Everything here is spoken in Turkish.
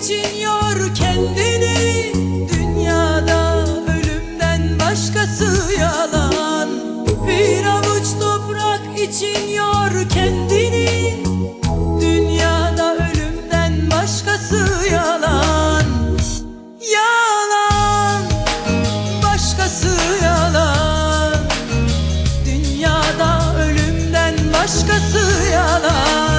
geçiniyor kendini. Dünyada ölümden başkası yalan. Bir avuç toprak içiniyor kendini. Dünyada ölümden başkası yalan. Yalan, başkası yalan. Dünyada ölümden başkası yalan.